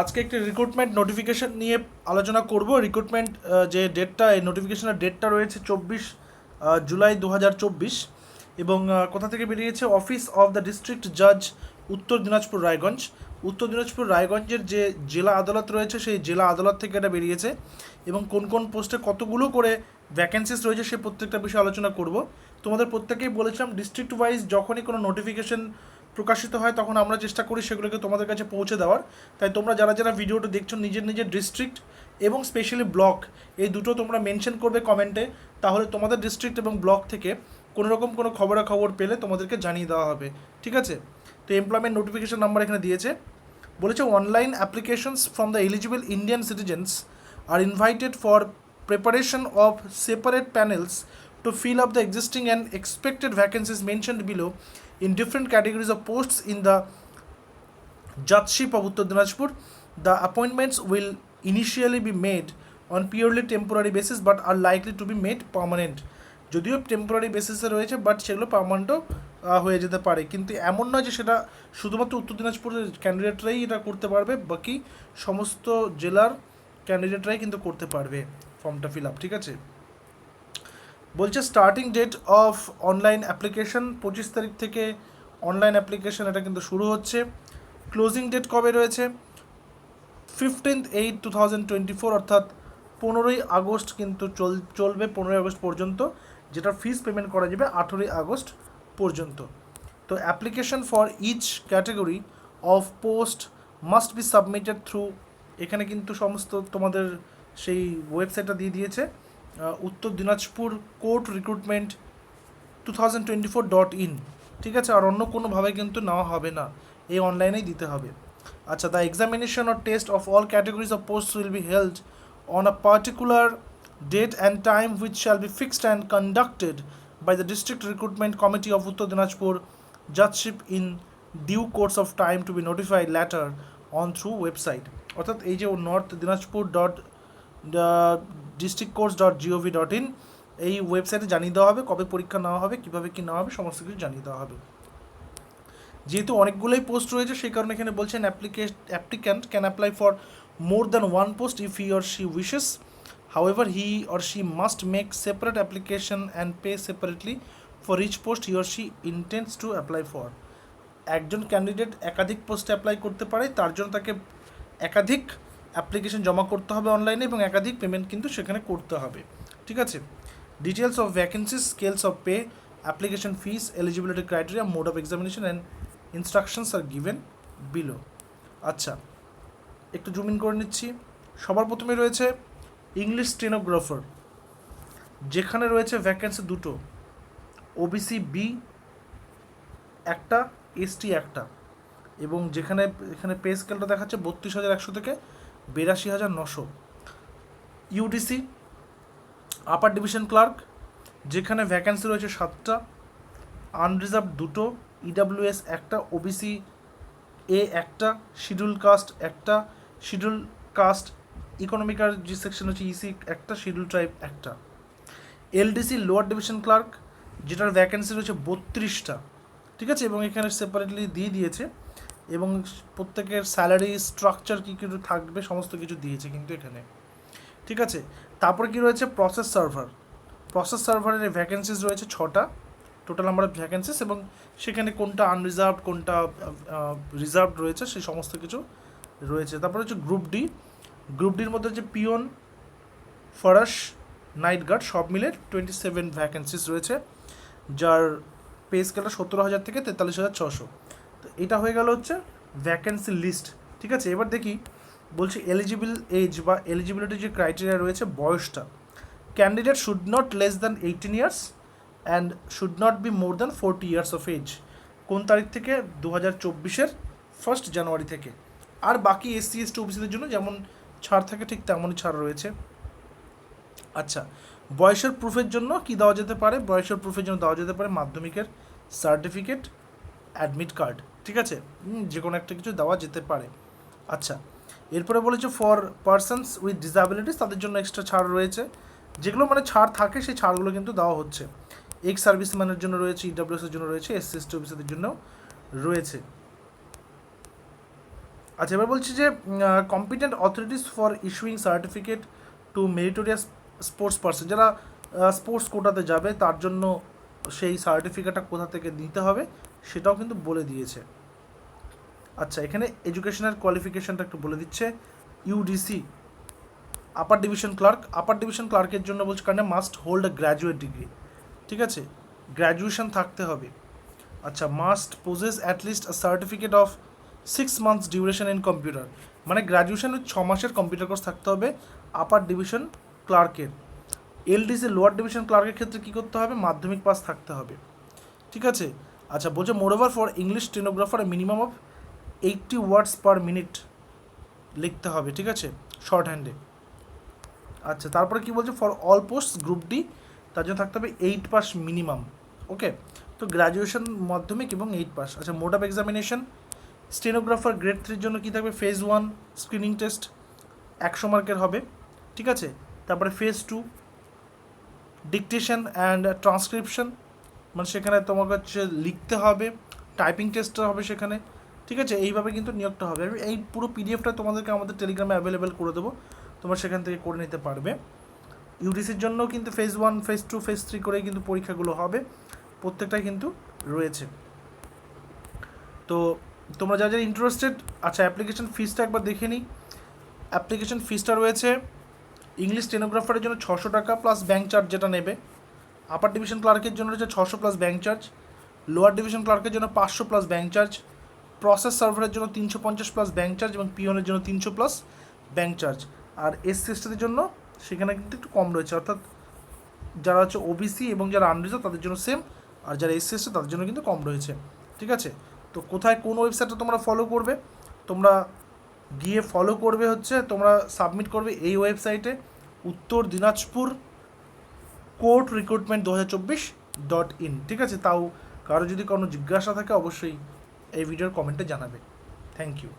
আজকে একটি recruitment notification নিয়ে আলোচনা করব। রিক্রুটমেন্ট যে ডেটটা এই নোটিফিকেশনের ডেটটা রয়েছে চব্বিশ জুলাই দু হাজার চব্বিশ এবং কোথা থেকে বেরিয়েছে? অফিস অফ দ্য ডিস্ট্রিক্ট জাজ উত্তর দিনাজপুর, রায়গঞ্জ। উত্তর দিনাজপুর, রায়গঞ্জের যে জেলা আদালত রয়েছে, সেই জেলা আদালত থেকে এটা বেরিয়েছে এবং কোন কোন পোস্টে কতগুলো করে ভ্যাকেন্সিস রয়েছে, সে প্রত্যেকটা বিষয়ে আলোচনা করব। তোমাদের প্রত্যেকেই বলেছিলাম ডিস্ট্রিক্ট ওয়াইজ যখনই কোনো নোটিফিকেশন প্রকাশিত হয়, তখন আমরা চেষ্টা করি সেগুলোকে তোমাদের কাছে পৌঁছে দেওয়ার। তাই তোমরা যারা যারা ভিডিওটা দেখছ, নিজের নিজের ডিস্ট্রিক্ট এবং স্পেশালি ব্লক এই দুটো তোমরা মেনশন করবে কমেন্টে তাহলে তোমাদের ডিস্ট্রিক্ট এবং ব্লক থেকে কোনো রকম কোনো খবরাখবর পেলে তোমাদেরকে জানিয়ে দেওয়া হবে। ঠিক আছে? তো এমপ্লয়মেন্ট নোটিফিকেশন নাম্বার এখানে দিয়েছে। বলেছে online applications from the eligible Indian citizens are invited for preparation of separate panels to fill up the existing and expected vacancies mentioned below in different categories of posts in the judgeship of Uttar Dinajpur. The appointments will initially be made on purely temporary basis but are likely to be made permanent. যদিও temporary বেসিসে রয়েছে but সেগুলো পারমানেন্টও হয়ে যেতে পারে কিন্তু এমন নয় যে সেটা শুধুমাত্র উত্তর দিনাজপুরের ক্যান্ডিডেটরাই এটা করতে পারবে বাকি সমস্ত জেলার ক্যান্ডিডেটরাই কিন্তু করতে পারবে ফর্মটা ফিল আপ ঠিক আছে বলছে starting date of online application পঁচিশ তারিখ থেকে অনলাইন অ্যাপ্লিকেশন এটা কিন্তু শুরু হচ্ছে। ক্লোজিং ডেট কবে রয়েছে? Fifteenth eight two thousand twenty four অর্থাৎ পনেরোই আগস্ট কিন্তু চল, চলবে পনেরোই আগস্ট পর্যন্ত, যেটা ফিস পেমেন্ট করা যাবে আঠেরোই আগস্ট পর্যন্ত। তো application for each category of post must be submitted through এখানে কিন্তু সমস্ত তোমাদের সেই ওয়েবসাইটটা দিয়ে দিয়েছে। Uttar Dinajpur court recruitment two thousand twenty four dot in ঠিক আছে? আর অন্য কোনোভাবে কিন্তু নেওয়া হবে না। এই অনলাইনেই দিতে হবে। আচ্ছা the examination or test of all categories of post will be held on a particular date and time which shall be fixed and conducted by the district recruitment committee of Uttar Dinajpur judgeship in due course of time to be notified later on through website অর্থাৎ এই যে north Dinajpur dot district courts dot gov dot in এই ওয়েবসাইটে জানিয়ে দেওয়া হবে, কবে পরীক্ষা নেওয়া হবে, কীভাবে কী নেওয়া হবে, সমস্ত কিছু জানিয়ে দেওয়া হবে। যেহেতু অনেকগুলোই পোস্ট রয়েছে, সেই কারণে এখানে বলছেন application applicant can apply for more than one post if he or she wishes however he or she must make separate application and pay separately for each post he or she intends to apply for একজন candidate একাধিক পোস্টে apply করতে পারে, তার জন্য তাকে একাধিক application জমা করতে হবে অনলাইনে এবং একাধিক পেমেন্ট কিন্তু সেখানে করতে হবে। ঠিক আছে? Details of vacancies scales of pay application fees eligibility criteria mode of examination and instructions are given below আচ্ছা একটু জুম ইন করে নিচ্ছি। সবার প্রথমে রয়েছে ইংলিশ স্টেনোগ্রাফার যেখানে রয়েছে ভ্যাকেন্সি দুটো। ওবিসি বি একটা এসটি একটা। এবং যেখানে, এখানে পে স্কেলটা দেখাচ্ছে বত্রিশ হাজার একশো থেকে বিরাশি হাজার নশো। ইউডিসি আপার ডিভিশন ক্লার্ক যেখানে ভ্যাকেন্সি রয়েছে সাতটা আনরিজার্ভ দুটো ইডাব্লিউএস একটা ওবিসি এ একটা শিডিউল কাস্ট একটা শিডিউল কাস্ট ইকোনমিকার যে সেকশন হচ্ছে ইসি একটা শিডিউল ট্রাইব একটা। এলডিসি লোয়ার ডিভিশন ক্লার্ক যেটার ভ্যাকেন্সি রয়েছে বত্রিশটা। ঠিক আছে? এবং এখানে সেপারেটলি দিয়ে দিয়েছে। এবং প্রত্যেকের স্যালারি স্ট্রাকচার কী কিছু থাকবে সমস্ত কিছু দিয়েছে কিন্তু এখানে। ঠিক আছে? তারপরে কি রয়েছে? প্রসেস সার্ভার প্রসেস সার্ভারের ভ্যাকেন্সিস রয়েছে ছটা। টোটাল নাম্বার ভ্যাকেন্সিস এবং সেখানে কোনটা আনরিজার্ভ কোনটা রিজার্ভড রয়েছে সেই সমস্ত কিছু রয়েছে। তারপর হচ্ছে গ্রুপ ডি গ্রুপ ডির মধ্যে হচ্ছে পিওন ফরাস নাইট গার্ড সব মিলে টোয়েন্টি সেভেন ভ্যাকেন্সিস রয়েছে, যার পে স্কেলটা সতেরো হাজার থেকে তেতাল্লিশ হাজার ছশো তো এটা হয়ে গেল হচ্ছে ভ্যাকেন্সি লিস্ট ঠিক আছে? এবার দেখি, বলছি এলিজিবল এজ বা এলিজিবিলিটি যে ক্রাইটেরিয়া রয়েছে বয়সটা candidate should not less than eighteen years and should not be more than forty years of age কোন তারিখ থেকে? দু হাজার চব্বিশের ফার্স্ট জানুয়ারি থেকে। আর বাকি এসসি এসটি ওবিসিদের জন্য যেমন ছাড় থাকে, ঠিক তেমনই ছাড় রয়েছে। আচ্ছা বয়সের প্রুফের জন্য কি দেওয়া যেতে পারে? বয়সের প্রুফের জন্য দেওয়া যেতে পারে মাধ্যমিকের সার্টিফিকেট অ্যাডমিট কার্ড ঠিক আছে? যে কোনো একটা কিছু দেওয়া যেতে পারে। আচ্ছা এরপরে বলেছে ফর পার্সনস উইথ ডিসাবিলিটিস তাদের জন্য এক্সট্রা ছাড় রয়েছে। যেগুলো মানে ছাড় থাকে, সেই ছাড়গুলো কিন্তু দেওয়া হচ্ছে। এক্স সার্ভিসম্যানের জন্য রয়েছে ইডাব্লিউএসের জন্য রয়েছে এস এস টি অফিসারদের জন্য রয়েছে। আচ্ছা এবার বলছি যে competent authorities for issuing certificate to meritorious sports person যারা স্পোর্টস কোটাতে যাবে, তার জন্য সেই সার্টিফিকেটটা কোথা থেকে দিতে হবে? সেটাও কিন্তু বলে দিয়েছে। আচ্ছা এখানে এডুকেশনাল কোয়ালিফিকেশনটা একটু বলে দিচ্ছে। UDC upper division clerk upper division ক্লার্কের জন্য বলছে কারণে must hold a graduate degree ঠিক আছে? গ্র্যাজুয়েশন থাকতে হবে। আচ্ছা must possess at least a certificate of six months duration in computer মানে গ্র্যাজুয়েশনের ছ মাসের কম্পিউটার কোর্স থাকতে হবে আপার ডিভিশন ক্লার্কের এলডিসি লোয়ার ডিভিশন ক্লার্কের ক্ষেত্রে কী করতে হবে? মাধ্যমিক পাস থাকতে হবে। ঠিক আছে? আচ্ছা বলছে moreover for English stenographer minimum of eighty words per minute লিখতে হবে, ঠিক আছে? শর্ট হ্যান্ডে আচ্ছা তারপরে কি বলছে? For all post group D তার জন্য থাকতে হবে এইট পাস মিনিমাম ওকে তো গ্র্যাজুয়েশন মাধ্যমিক এবং এইট পাস আচ্ছা mode of examination stenographer grade থ্রির জন্য কী থাকবে? ফেজ ওয়ান স্ক্রিনিং টেস্ট একশো মার্কের হবে, ঠিক আছে? তারপরে phase two dictation and transcription মানে সেখানে তোমাকে হচ্ছে লিখতে হবে টাইপিং টেস্টটা হবে সেখানে, ঠিক আছে? এইভাবে কিন্তু নিয়োগটা হবে। আমি এই পুরো পিডিএফটা তোমাদেরকে আমাদের টেলিগ্রামে অ্যাভেলেবেল করে দেবো। তোমরা সেখান থেকে করে নিতে পারবে। ইউডিসির জন্য কিন্তু phase one phase two phase three করেই কিন্তু পরীক্ষাগুলো হবে। প্রত্যেকটাই কিন্তু রয়েছে। তো তোমরা যা যারা ইন্টারেস্টেড আচ্ছা অ্যাপ্লিকেশন ফিসটা একবার দেখে নিই। অ্যাপ্লিকেশন ফিসটা রয়েছে ইংলিশ স্টেনোগ্রাফারের জন্য ছশো টাকা প্লাস ব্যাঙ্ক চার্জ যেটা নেবে। আপার ডিভিশন ক্লার্কের জন্য রয়েছে ছশো plus bank charge lower division ক্লার্কের জন্য পাঁচশো প্লাস ব্যাঙ্ক চার্জ প্রসেস সার্ভারের জন্য তিনশো পঞ্চাশ প্লাস ব্যাঙ্ক চার্জ এবং পিওনের জন্য তিনশো প্লাস ব্যাঙ্ক চার্জ আর এস সিস্টের জন্য সেখানে কিন্তু একটু কম রয়েছে। অর্থাৎ যারা হচ্ছে ওবিসি এবং যারা আনরিজার্ভ তাদের জন্য সেম আর যারা এস সি তাদের জন্য কিন্তু কম রয়েছে। ঠিক আছে? তো কোথায় কোন ওয়েবসাইটটা তোমরা ফলো করবে? তোমরা গিয়ে ফলো করবে হচ্ছে, তোমরা সাবমিট করবে এই ওয়েবসাইটে উত্তর দিনাজপুর কোর্ট রিক্রুটমেন্ট দু হাজার চব্বিশ ডট ইন ঠিক আছে? তাও কারও যদি কোনো জিজ্ঞাসা থাকে, অবশ্যই এই ভিডিওর কমেন্টে জানাবে। Thank you